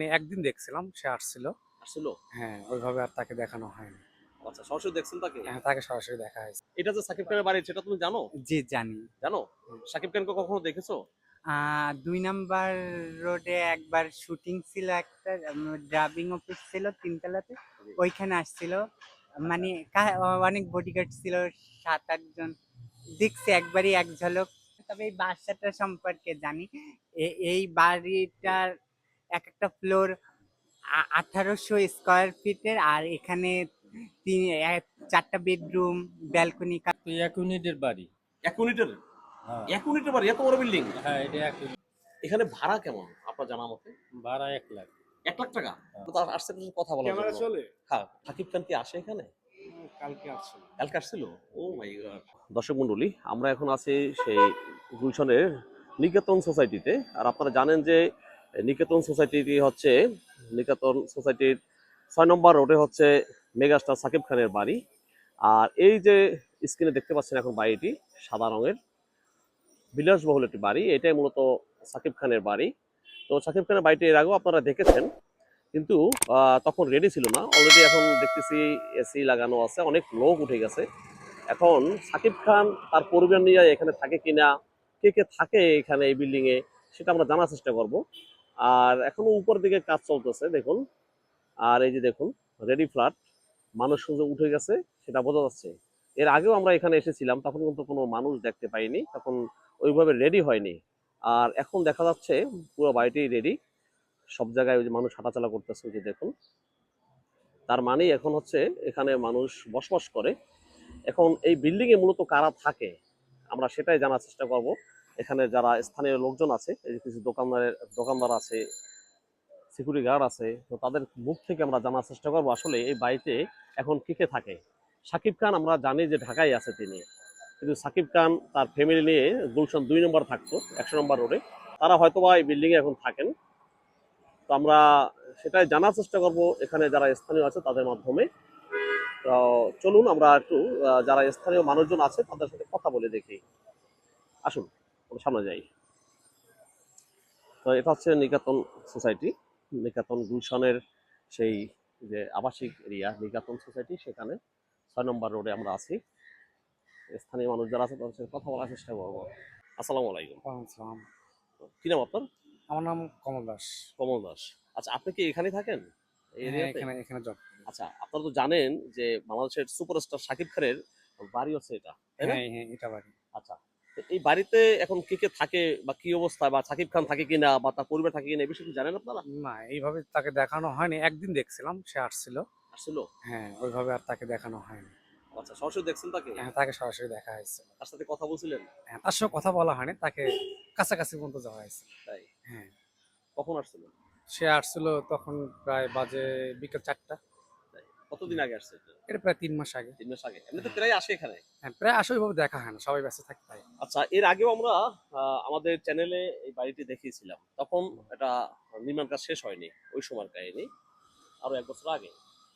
আমি একদিন দেখছিলাম সে আসছিল। আসছিল? হ্যাঁ ওইভাবে আর তাকে দেখানো হয়নি। আচ্ছা সরাসরি দেখছেন তাকে? হ্যাঁ তাকে সরাসরি দেখা হয়েছে। এটা যে সাকিব খানের বাড়ি সেটা তুমি জানো? জি জানি। জানো? সাকিব খানকে কখনো দেখেছ? দুই নাম্বার রোডে একবার শুটিং ছিল একটা ড্রাবিং অফিস ছিল তিনতলাতে। ওইখানে আসছিল। মানে অনেক বডিগার্ড ছিল সাত আটজন দেখছি একবারই এক ঝলক। তবে এই বাসাটা সম্পর্কে জানি। এই বাড়িটার এক একটা ফ্লোর আঠারোশো স্কোয়ার ফিটের আর এখানে তিন এক- চারটা বেডরুম ব্যালকনি তো এক ইউনিটের বাড়ি। এক ইউনিটের? হ্যাঁ। এক ইউনিটের বাড়ি এত বড় বিল্ডিং হ্যাঁ এটা এক এখানে ভাড়া কেমন আপনার জানা মতে? ভাড়া এক লাখ। এক লাখ টাকা? হ্যাঁ। তার আসছে কিছু কথা বলার ক্যামেরা চলে? হ্যাঁ সাকিব খান কি আসে এখানে? কালকে আসছিল কালকে আসছিল? Oh my God. দর্শক মন্ডলী আমরা এখন আছি সেই গুলশনের নিকেতন সোসাইটিতে আর আপনারা জানেন যে নিকেতন সোসাইটি হচ্ছে, নিকেতন সোসাইটির ছয় নম্বর রোডে হচ্ছে মেগাস্টার সাকিব খানের বাড়ি। আর এই যে স্ক্রিনে দেখতে পাচ্ছেন এখন বাড়িটি, সাদা রঙের। বিলাসবহুল একটি বাড়ি, এটাই মূলত সাকিব খানের বাড়ি। তো সাকিব খানের বাড়িটি এর আগেও আপনারা দেখেছেন, কিন্তু তখন রেডি ছিল না। অলরেডি এখন দেখতেছি এসি লাগানো আছে, অনেক লোক উঠে গেছে। এখন সাকিব খান তার পরিবার নিয়ে এখানে থাকে কিনা, কে কে থাকে এখানে এই বিল্ডিং এ, সেটা আমরা জানার চেষ্টা করব। আর এখনও উপর দিকে কাজ চলতেছে, দেখুন। আর এই যে দেখুন রেডি ফ্ল্যাট মানুষ সুযোগ উঠে গেছে, সেটা বোঝা যাচ্ছে। এর আগেও আমরা এখানে এসেছিলাম, তখন কিন্তু কোনো মানুষ দেখতে পাইনি, তখন ওইভাবে রেডি হয়নি। আর এখন দেখা যাচ্ছে, পুরো বাড়িটি রেডি সব জায়গায় ওই যে মানুষ হাঁটাচলা করতেছে, ওই যে দেখুন। তার মানেই এখন হচ্ছে, এখানে মানুষ বসবাস করে। এখন এই বিল্ডিং এ মূলত কারা থাকে, আমরা সেটাই জানার চেষ্টা করব। এখানে যারা স্থানীয় লোকজন আছে কিছু দোকানদারের, দোকানদার আছে সিকিউরিটি গার্ড আছে, তো তাদের মুখ থেকে আমরা জানার চেষ্টা করব, আসলে এই বাড়িতে এখন কে কে থাকে? সাকিব খান আমরা জানি যে ঢাকায় আছে তিনি। কিন্তু সাকিব খান তার ফ্যামিলি নিয়ে গুলশান দুই নম্বর থাকতো, একশো নম্বর রোডে তারা হয়তোবা এই বিল্ডিংয়ে এখন থাকেন। তো আমরা সেটাই জানার চেষ্টা করব, এখানে যারা স্থানীয় আছে তাদের মাধ্যমে। তো চলুন আমরা একটু যারা স্থানীয় মানুষজন আছে তাদের সাথে কথা বলে দেখি। আসুন। সামনে যাই। তো এটা হচ্ছে নিকাতন সোসাইটি। নিকাতন গুলশানের সেই যে আবাসিক এরিয়া নিকাতন সোসাইটি সেখানে ছয় নম্বর রোডে আমরা আছি। স্থানীয় মানুষ যারা আছে তাদের সাথে কথা বলার চেষ্টা করব। আসসালামু আলাইকুম। কি নাম আপনার? আমার নাম কমল দাস। কমল দাস। আচ্ছা আপনি কি এখানে থাকেন? হ্যাঁ, এখানে এখানে জব আচ্ছা আপনারা তো জানেন যে বাংলাদেশের সুপারস্টার শাকিব খানের বাড়ি হচ্ছে এটা হ্যাঁ হ্যাঁ এটা বাড়ি। আচ্ছা এই বাড়িতে এখন কে কে থাকে বা কি অবস্থা বা শাকিব খান থাকে কিনা বা তার পরিবার থাকে কিনা এই বিষয়ে কি জানেন আপনারা? না এইভাবে তাকে দেখানো হয়নি। একদিন দেখছিলাম সে আসছিল। আসছিল? হ্যাঁ ওইভাবে আর তাকে দেখানো হয়নি। আচ্ছা সরাসরি দেখছেন তাকে? হ্যাঁ তাকে সরাসরি দেখা হয়েছে। তার সাথে কথা বলছিলেন? হ্যাঁ তার সঙ্গে কথা বলা হয়নি তাকে কাছাকাছি পর্যন্ত যাওয়া হয়েছে। তাই? হ্যাঁ। কখন আসছিল সে আসছিল তখন প্রায় বাজে বিকেল চারটা। কতদিন আগে আসছে এটা? প্রায় তিন মাস আগে। তিন মাস আগে। এমনি তো প্রায় আসে এখানে? হ্যাঁ প্রায় আসলে ওইভাবে দেখা হয় না সবাই ব্যস্ত থাকে তাই। আচ্ছা এর আগেও আমরা আমাদের চ্যানেলে এই বাড়িটি দেখিয়েছিলাম। তখন এটা নির্মাণ কাজ শেষ হয়নি ওই সময়ের কাহিনী। আরও এক বছর আগে।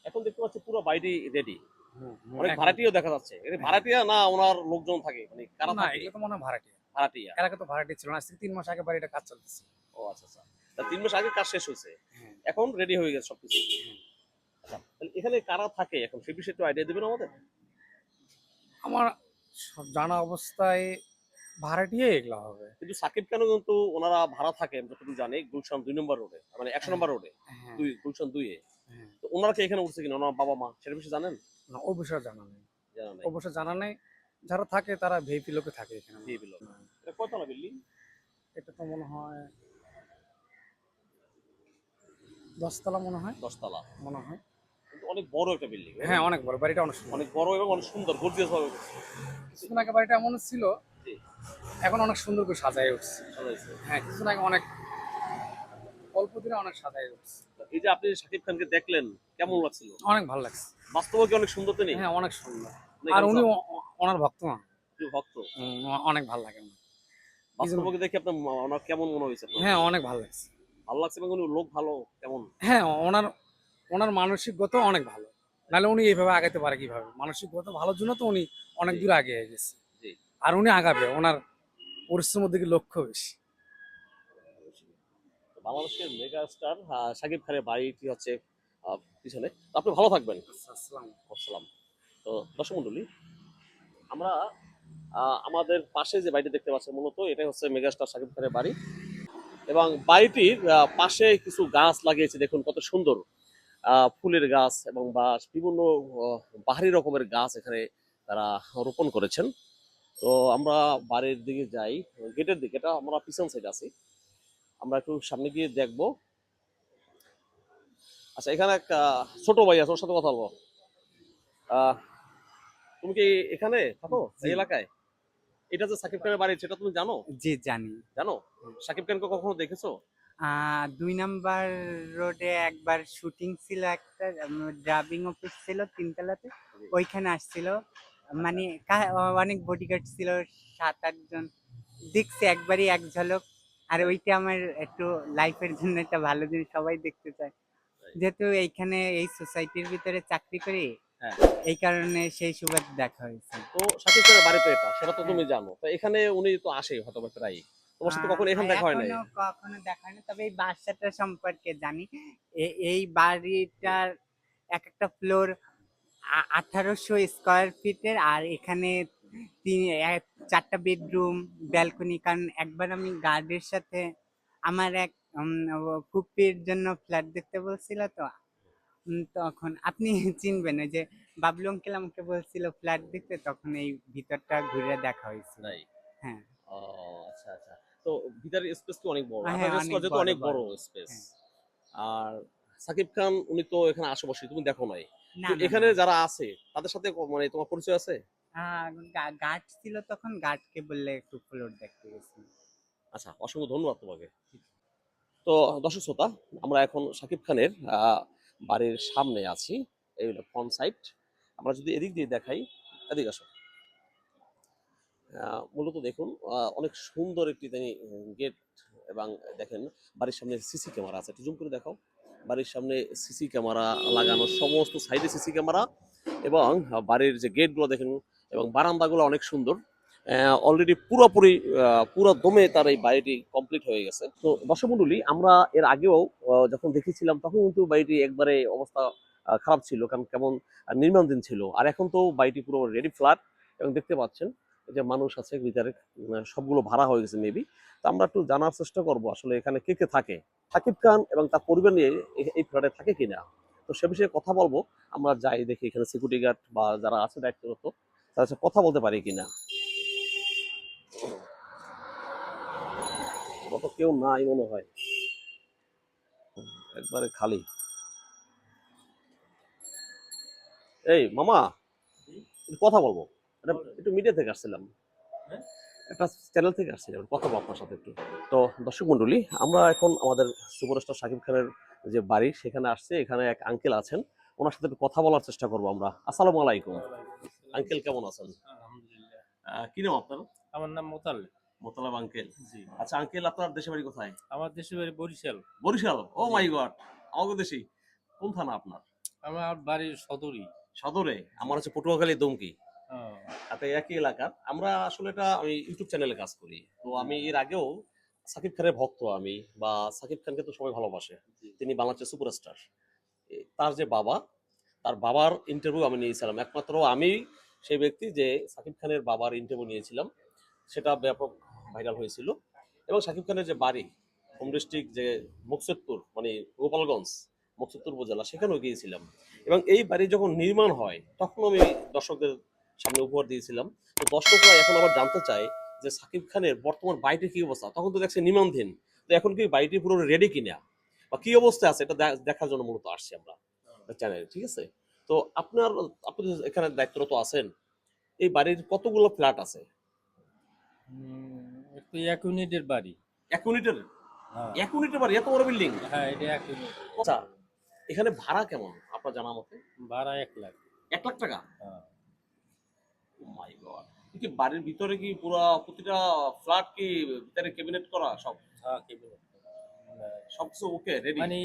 এখন দেখতে পাচ্ছি পুরো বাড়িটি রেডি অনেক ভাড়াটিও দেখা যাচ্ছে। এটা ভাড়াটিয়া না ওনার লোকজন থাকে? মানে কারা না এগুলো তো মনে হয় ভাড়াটিয়া। ভাড়াটিয়া। এর আগে তো ভাড়াটি ছিল না আজ থেকে তিন মাস আগে বাড়িটা কাজ চলতেছে। ও আচ্ছা আচ্ছা। তিন মাস আগে কাজ শেষ হয়েছে। হ্যাঁ। এখন রেডি হয়ে গেছে সবকিছু। এখানে কারা থাকে এখন? সে বিষয়ে একটু আইডিয়া দেবেন আমাদের? আমার জানা অবস্থায় ভাড়াটিয়ে এগুলো হবে। কিন্তু সাকিব কেন কিন্তু ওনারা ভাড়া থাকে যতটুকু জানি গুলশান দুই নম্বর রোডে মানে একশো নম্বর রোডে হ্যাঁ। দুই গুলশান দুইয়ে হ্যাঁ। তো ওনারা কি এখানে উঠছে কিনা? ওনার বাবা মা সেটা বিষয়ে জানেন? না ও বিষয়ে জানা নেই। জানা নাই। ও বিষয়ে জানা নেই যারা থাকে তারা ভিআইপি লোকে থাকে এখানে। দিয়ে দিল এটা বিল্ডিং এটা তো মনে হয় দশতলা মনে হয়। দশতলা। মনে হয়। অনেক বড় একটা বিল্ডিং হ্যাঁ অনেক বড় বাড়িটা অনেক অনেক বড় এবং অনেক সুন্দর গর্জিয়াস ভাবে। কিছুদিন আগে বাড়িটা এমন ছিল এখন অনেক সুন্দর করে সাজাই উঠছে। হ্যাঁ কিছুদিন আগে অনেক অল্প দিনে অনেক সাজাই উঠছে। এই যে আপনি শাকিব খানকে দেখলেন কেমন লাগছিল? অনেক ভালো লাগছে। বাস্তবে কি অনেক সুন্দর তিনি? হ্যাঁ অনেক সুন্দর। আর উনি ওনার ভক্ত না। ভক্ত। অনেক ভালো লাগে আমার। বাস্তবে দেখে আপনার ওনার কেমন মনে হয়েছে হ্যাঁ অনেক ভালো লাগছে। ভালো লাগছে এবং উনি লোক ভালো কেমন? হ্যাঁ ওনার ওনার মানসিকগত অনেক ভালো। নাহলে উনি এইভাবে আগাতে পারে কীভাবে? মানসিক মানসিকগত ভালোর জন্য তো উনি অনেক। দূর আগে গেছে। আর উনি আগাবে ওনার পরিশ্রমের দিকে লক্ষ্য বেশি। বাংলাদেশের মেগা স্টার সাকিব খানের বাড়িটি হচ্ছে পিছনে। তো আপনি ভালো থাকবেন। আসসালাম আসসালাম। তো দর্শক মন্ডলী আমরা আমাদের পাশে যে বাড়িটি দেখতে পাচ্ছেন মূলত এটাই হচ্ছে মেগাস্টার সাকিব খানের বাড়ি। এবং বাড়িটির পাশে কিছু গাছ লাগিয়েছে দেখুন কত সুন্দর। ফুলের গাছ এবং বা বিভিন্ন বাহারি রকমের গাছ এখানে তারা রোপণ করেছেন। তো আমরা বাড়ির দিকে যাই গেটের দিকে এটা আমরা পিছন সাইড আছি। আমরা একটু সামনে গিয়ে দেখব। আচ্ছা এখানে এক ছোট ভাই আছে ওর সাথে কথা বলব। আহ, তুমি কি এখানে থাকো? এই এলাকায়? এটা যে সাকিব খানের বাড়ি সেটা তুমি জানো? জি জানি। জানো? সাকিব খানকে কখনো দেখেছ? দুই নাম্বার রোডে একবার শুটিং ছিল একটা ড্রাবিং অফিস ছিল তিনতলাতে। ওইখানে আসছিল। মানে অনেক বডিগার্ড ছিল সাত আটজন দেখছি একবারই এক ঝলক। আর ওইটা আমার একটু লাইফের জন্য একটা ভালো জিনিস সবাই দেখতে চায়। যেহেতু এইখানে এই সোসাইটির ভিতরে চাকরি করি হ্যাঁ। এই কারণে সেই সুবাদ দেখা হয়েছে। তো সাকিব খানের বাড়ি তো এটা সেটা তো তুমি জানো। তো এখানে উনি তো আসে হয়তো প্রায় তোমার সাথে কখনো এখানে দেখা হয় নাই? কখনো দেখা হয়নি তবে এই সম্পর্কে জানি। এই বাড়িটার এক একটা ফ্লোর আঠারোশো স্কোয়ার ফিটের আর এখানে তিন চারটা বেডরুম ব্যালকনি কারণ একবার আমি গার্ডের সাথে আমার এক ফুপির জন্য ফ্ল্যাট দেখতে বলছিল তো তখন আপনি চিনবেন ওই যে বাবলু অঙ্কেল আমাকে বলছিল ফ্ল্যাট দেখতে তখন এই ভিতরটা ঘুরে দেখা হয়েছিল। হ্যাঁ। ও আচ্ছা আচ্ছা। তো ভিতরের স্পেস কি অনেক বড়। হ্যাঁ, আপনার অনেক বড়। স্পেস হ্যাঁ। আর সাকিব খান উনি তো এখানে আশেপাশে তুমি দেখো নাই। এখানে যারা আছে তাদের সাথে মানে তোমার পরিচয় আছে? গার্ড ছিল তখন গার্ডকে বললে একটু ফ্লোর দেখতে গেছি। আচ্ছা অসংখ্য ধন্যবাদ তোমাকে। তো দর্শক শ্রোতা আমরা এখন সাকিব খানের বাড়ির সামনে আছি এই হলো ফ্রন্ট সাইড আমরা যদি এদিক দিয়ে দেখাই এদিকে আসো। মূলত দেখুন অনেক সুন্দর একটি তিনি গেট এবং দেখেন বাড়ির সামনে সিসি ক্যামেরা আছে। একটু জুম করে দেখাও। বাড়ির সামনে সিসি ক্যামেরা লাগানো, সমস্ত সাইডে সিসি ক্যামেরা এবং বাড়ির যে গেটগুলো দেখেন, এবং বারান্দাগুলো অনেক সুন্দর। অলরেডি পুরোপুরি পুরো দমে তার এই বাড়িটি কমপ্লিট হয়ে গেছে। তো দর্শক আমরা এর আগেও যখন দেখেছিলাম, তখন কিন্তু বাড়িটি একবারে অবস্থা খারাপ ছিল। কারণ কেমন নির্মাণাধীন ছিল। আর এখন তো বাড়িটি পুরো রেডি ফ্ল্যাট এবং দেখতে পাচ্ছেন। যে মানুষ আছে ভিতরে সবগুলো ভাড়া হয়ে গেছে মেবি তো আমরা একটু জানার চেষ্টা করব আসলে এখানে কে কে থাকে? সাকিব খান এবং তার পরিবার নিয়ে এই ফ্ল্যাটে থাকে কিনা? তো সে বিষয়ে কথা বলব। আমরা যাই দেখি এখানে সিকিউরিটি গার্ড বা যারা আছে দায়িত্বরত, তাদের সাথে কথা বলতে পারি কিনা। কত কেউ নাই মনে হয়। একবারে খালি। এই, মামা কথা বলব। একটু মিডিয়া থেকে আসছিলাম। একটা চ্যানেল থেকে আসছিলাম কথা আপনার সাথে একটু। তো দর্শক মন্ডলী আমরা এখন আমাদের সুপারস্টার শাকিব খানের যে বাড়ি সেখানে আসছে এখানে এক আঙ্কেল আছেন। ওনার সাথে একটু কথা বলার চেষ্টা করব আমরা। আসসালামু আলাইকুম। আঙ্কেল কেমন আছেন? আলহামদুলিল্লাহ। কি নাম আপনার? আমার নাম মোতালে মোতালাব আঙ্কেল জি। আচ্ছা আঙ্কেল আপনার দেশের বাড়ি কোথায়? আমার দেশের বাড়ি Barishal. Barishal? Oh. My God আমাকে দেশি কোন থানা আপনার? আমার বাড়ির সদরই সদরে? আমার হচ্ছে পটুয়াখালী দমকি। হ্যাঁ, তাতে একই এলাকার। আমরা আসলে এটা আমি ইউটিউব চ্যানেলে কাজ করি। তো আমি এর আগেও সাকিব খানের ভক্ত আমি বা সাকিব খানকে তো সবাই ভালোবাসে। তিনি বাংলাদেশের সুপারস্টার। তার যে বাবা তার বাবার ইন্টারভিউ আমি নিয়েছিলাম। একমাত্র আমি সেই ব্যক্তি যে সাকিব খানের বাবার ইন্টারভিউ নিয়েছিলাম। সেটা ব্যাপক ভাইরাল হয়েছিল। এবং সাকিব খানের যে বাড়ি হোম ডিস্ট্রিক্ট যে মুকসেদপুর মানে গোপালগঞ্জ মুকসেদপুর উপজেলা সেখানেও গিয়েছিলাম। এবং এই বাড়ি যখন নির্মাণ হয় তখন আমি দর্শকদের সামনে উপহার দিয়েছিলাম। তো দর্শকরা এখন আবার জানতে চায় যে সাকিব খানের বর্তমান বাড়িটির কি অবস্থা। তখন তো দেখছে নির্মাণধীন তো এখন কি বাড়িটি পুরো রেডি কিনা? বা কি অবস্থা আছে? এটা দেখার জন্য মূলত আসছি আমরা চ্যানেলে ঠিক আছে? তো আপনার আপনি এখানে দায়িত্বরত আছেন। এই বাড়ির কতগুলো ফ্ল্যাট আছে? এক ইউনিটের বাড়ি। এক ইউনিটের? হ্যাঁ, এক ইউনিটের বাড়ি? এত বড় বিল্ডিং হ্যাঁ এটা এক ইউনিট। আচ্ছা এখানে ভাড়া কেমন আপনার জানা মতে? ভাড়া এক লাখ। এক লাখ টাকা? হ্যাঁ। মাই গড কি বাড়ির ভিতরে কি পুরো প্রতিটা ফ্ল্যাট কি ভিতরে ক্যাবিনেট করা সব? হ্যাঁ, cabinet। সবকিছু ওকে রেডি মানে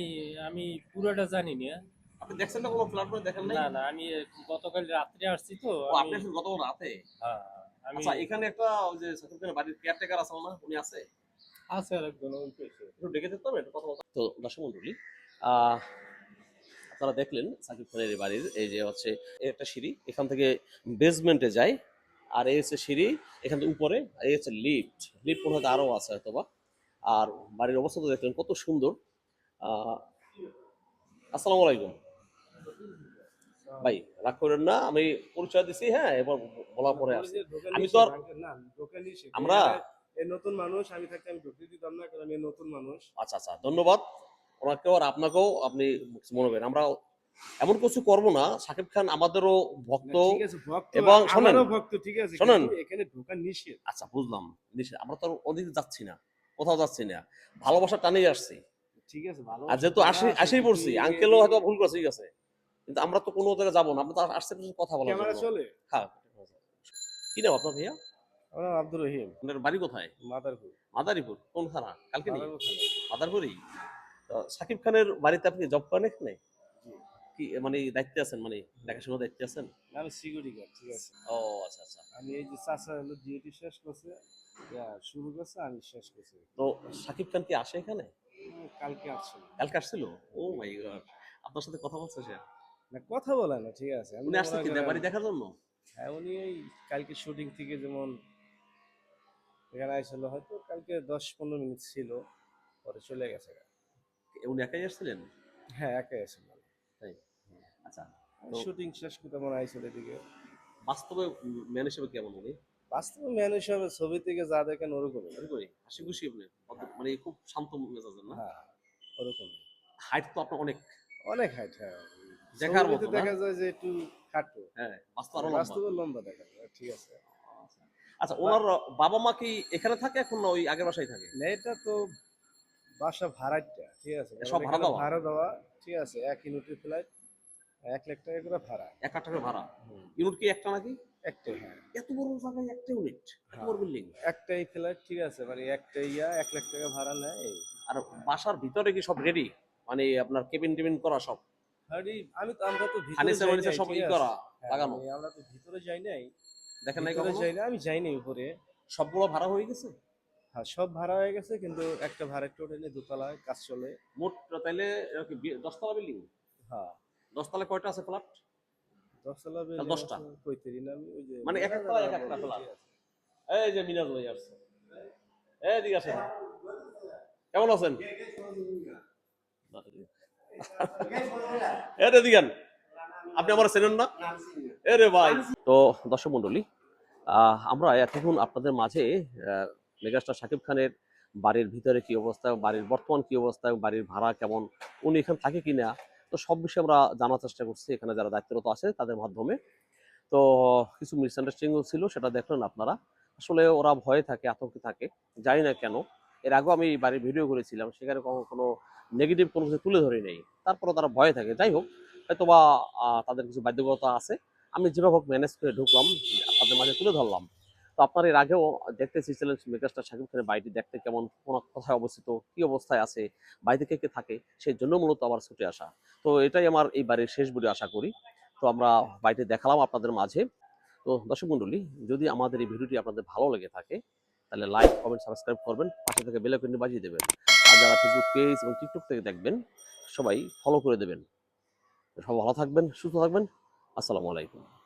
আমি পুরোটা জানি না। আপনি দেখছেন না কোনো ফ্ল্যাট মানে দেখেন না না আমি গতকাল রাত্রে আসছি তো আপনি আসলে গত রাতে? হ্যাঁ, আমি আচ্ছা এখানে একটা ওই যে সাকিব বাড়ির কেয়ারটেকার আছে না উনি আছে? আছে আর একজন ওই পেয়েছে একটু ডেকে দিতাম একটু কথা তো দর্শক মন্ডলী আপনারা দেখলেন সাকিব খানের বাড়ির এই যে হচ্ছে একটা সিঁড়ি এখান থেকে বেসমেন্টে যায় আর এই হচ্ছে সিঁড়ি এখান থেকে উপরে আর এই হচ্ছে লিফট লিফট মনে হয় আরও আছে হয়তো বা আর বাড়ির অবস্থা তো দেখলেন কত সুন্দর। আহ, আসসালামু আলাইকুম। ভাই রাগ করেন না আমি পরিচয় দিছি হ্যাঁ এবার বলার পরে আসছি। আমি তো আর- আমরা- এই নতুন মানুষ আমি থাকতে আমি ঢুকতে দিতাম না কারণ আমি নতুন মানুষ। আচ্ছা আচ্ছা ধন্যবাদ। ওনাকেও আর আপনাকেও আপনি মনে করেন। আমরা এমন কিছু করব না। সাকিব খান আমাদেরও ভক্ত এবং শোনেন, ভক্ত ঠিক আছে শোনেন। এখানে ঢোকা নিষেধ। আচ্ছা বুঝলাম নিশ্চয় আমরা তো ওদিকে যাচ্ছি না কোথাও যাচ্ছি না। ভালোবাসা টানেই আসছি। ঠিক আছে ভালো আর যেহেতু আসি আসেই পড়ছি আঙ্কেলও হয়তো ভুল করছে ঠিক আছে। কিন্তু আমরা তো কোনো জায়গায় যাব না আমরা তো আসছে কথা বলার ক্যামেরা চলে। হ্যাঁ। কি নাম আপনার ভাইয়া? আমার আব্দুর রহিম। আপনার বাড়ি কোথায়? মাদারপুর। মাদারীপুর। কোন থানা? কালকে মাদারপুরই? সাকিব খানের বাড়িতে আপনি জব করেন এখানে? কি মানে দায়িত্বে আছেন মানে দেখাশোনার দায়িত্বে আছেন? আমি সিকিউরিটি গার্ড ঠিক আছে। ও আচ্ছা আচ্ছা। আমি এই যে চাচা হলো ডিউটি শেষ করছে শুরু করছে আমি শেষ করছি। তো সাকিব খান কি আসে এখানে? কালকে আসছিল। কালকে আসছিল? Oh my God. আপনার সাথে কথা বলছে সে? না কথা বলে না ঠিক আছে। উনি আসছে কি বাড়ি দেখার জন্য? হ্যাঁ উনি এই কালকে শুটিং থেকে যেমন এখানে আইছিল হয়তো কালকে দশ পনেরো মিনিট ছিল পরে চলে গেছে। উনি একাই আসছিলেন? হ্যাঁ একাই আসছিল আচ্ছা শুটিং শেষ করতে মনে এদিকে বাস্তবে ম্যান হিসেবে কেমন উনি? বাস্তবে ম্যান হিসাবে ছবি থেকে যা দেখেন ওরকমই। হাসি খুশি আপনি মানে খুব শান্ত মেজাজের না? হ্যাঁ ওরকমই। হাইট তো আপনার অনেক। অনেক হাইট হ্যাঁ। দেখার মতো দেখা যায় যে একটু খাটো। হ্যাঁ বাস্তব লম্বা। বাস্তবে লম্বা দেখা যায় ঠিক আছে। আচ্ছা ওনার বাবা মা কি এখানে থাকে এখন না ওই আগের বাসায় থাকে? না এটা তো বাসা ভাড়াটা ঠিক আছে? সব ভাড়া দেওয়া? ভাড়া দেওয়া ঠিক আছে? এক ইউনিটের ফ্লাইট এক লাখ টাকা করে ভাড়া। এক লাখ টাকা ভাড়া? ইউনিট কি একটা নাকি? একটাই হ্যাঁ। এত বড় জায়গায় একটা ইউনিট? এত বড় বিল্ডিং একটাই ফ্ল্যাট ঠিক আছে? মানে একটাই ইয়া এক লাখ টাকা ভাড়া নেয়। আর বাসার ভিতরে কি সব রেডি মানে আপনার কেবিন টেবিন করা সব? আরে আমি তো আমরা তো ভিতরে যাই নাই, সব ই? করা হ্যাঁ, লাগানো? মানে আমরা তো ভিতরে যাই নাই। দেখেন নাই কখনো? যাই না আমি যাইনি উপরে। সবগুলো ভাড়া হয়ে গেছে? হ্যাঁ সব ভাড়া হয়ে গেছে কিন্তু একটা ভাড়ার টোটালি দোতলায় কাজ চলে। মোট তাইলে দশতলা বিল্ডিং হ্যাঁ। দশতলা কয়টা আছে ফ্ল্যাট দশতলা দশটা? পঁয়ত্রিশ না আমি ওই যে মানে এক একটা এক একটা ফ্ল্যাট এই যে মিনাজ ভাই আসছে। এই দিকে আসেন। কেমন আছেন? এ রে দিগান। আপনি আমার চেনেন না? এ রে ভাই। তো দর্শক মন্ডলী আহ, আমরা এতক্ষণ আপনাদের মাঝে মেগাস্টার শাকিব খানের বাড়ির ভিতরে কি অবস্থা, বাড়ির বর্তমান কি অবস্থা, বাড়ির ভাড়া কেমন, উনি এখানে থাকে কিনা, তো সব বিষয়ে আমরা জানার চেষ্টা করছি। এখানে যারা দায়িত্বরত আছে, তাদের মাধ্যমে। তো কিছু মিসআন্ডারস্ট্যান্ডিং ছিল, সেটা দেখলেন আপনারা। আসলে ওরা ভয়ে থাকে, আতঙ্কে থাকে, জানি না কেন। এর আগেও আমি বাড়ির ভিডিও করেছিলাম, সেখানে কখনো কোনো নেগেটিভ কোনো কিছু তুলে ধরি নেই। তারপরে তারা ভয়ে থাকে। যাই হোক হয়তো বা তাদের কিছু বাধ্যকতা আছে। আমি যেভাবে হোক ম্যানেজ করে ঢুকলাম আপনাদের মাঝে তুলে ধরলাম। তো আপনার এর আগেও দেখতে চেয়েছিলেন মেগাস্টার শাকিব খানের বাড়িটি দেখতে কেমন, কোন কোথায় অবস্থিত, কি অবস্থায় আছে, বাড়িতে কে কে থাকে, সেই জন্য মূলত আবার ছুটে আসা। তো এটাই আমার এই বাড়ির শেষ বলে আশা করি। তো আমরা বাড়িতে দেখালাম আপনাদের মাঝে। তো দর্শক মণ্ডলী, যদি আমাদের এই ভিডিওটি আপনাদের ভালো লেগে থাকে, তাহলে লাইক, কমেন্ট, সাবস্ক্রাইব করবেন, পাশে থেকে বেল বাজিয়ে দেবেন। আর যারা ফেসবুক পেজ এবং টিকটক থেকে দেখবেন, সবাই ফলো করে দেবেন। সবাই ভালো থাকবেন, সুস্থ থাকবেন। আসসালামু আলাইকুম।